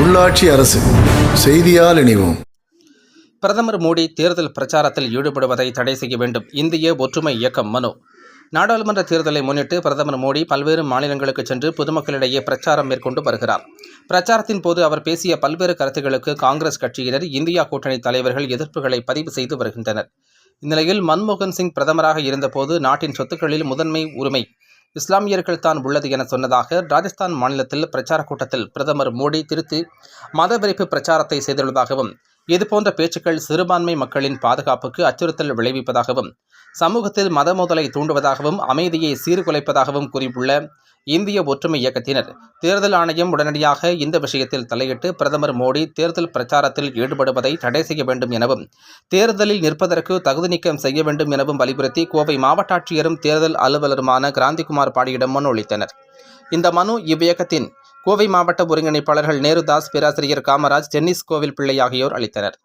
உள்ளாட்சி அரசு செய்தியால் இணைவோம். பிரதமர் மோடி தேர்தல் பிரச்சாரத்தில் ஈடுபடுவதை தடை செய்ய வேண்டும். இந்திய ஒற்றுமை இயக்கம் மனு. நாடாளுமன்ற தேர்தலை முன்னிட்டு பிரதமர் மோடி பல்வேறு மாநிலங்களுக்கு சென்று பொதுமக்களிடையே பிரச்சாரம் மேற்கொண்டு வருகிறார். பிரச்சாரத்தின் போது அவர் பேசிய பல்வேறு கருத்துக்களுக்கு காங்கிரஸ் கட்சியினர் இந்தியா கூட்டணி தலைவர்கள் எதிர்ப்புகளை பதிவு செய்து வருகின்றனர். இந்நிலையில் மன்மோகன் சிங் பிரதமராக இருந்தபோது நாட்டின் சொத்துக்களில் முதன்மை உரிமை இஸ்லாமியர்கள் தான் உள்ளது என சொன்னதாக ராஜஸ்தான் மாநிலத்தில் பிரச்சார கூட்டத்தில் பிரதமர் மோடி திருத்தி மதவெறிப்பு பிரச்சாரத்தை செய்துள்ளதாகவும் இதுபோன்ற பேச்சுக்கள் சிறுபான்மை மக்களின் பாதுகாப்புக்கு அச்சுறுத்தல் விளைவிப்பதாகவும் சமூகத்தில் மத மோதலை தூண்டுவதாகவும் அமைதியை சீர்குலைப்பதாகவும் கூறியுள்ள இந்திய ஒற்றுமை இயக்கத்தினர். தேர்தல் ஆணையம் உடனடியாக இந்த விஷயத்தில் தலையிட்டு பிரதமர் மோடி தேர்தல் பிரச்சாரத்தில் ஈடுபடுவதை தடை செய்ய வேண்டும் எனவும் தேர்தலில் நிற்பதற்கு தகுதி நீக்கம் செய்ய வேண்டும் எனவும் வலியுறுத்தி கோவை மாவட்ட ஆட்சியரும் தேர்தல் அலுவலருமான கிராந்திகுமார் பாடியிடம் மனு அளித்தனர். இந்த மனு இவ்வியக்கத்தின் கோவை மாவட்ட ஒருங்கிணைப்பாளர்கள் நேருதாஸ் பேராசிரியர் காமராஜ் டென்னிஸ் கோவில் பிள்ளை ஆகியோர் அளித்தனர்.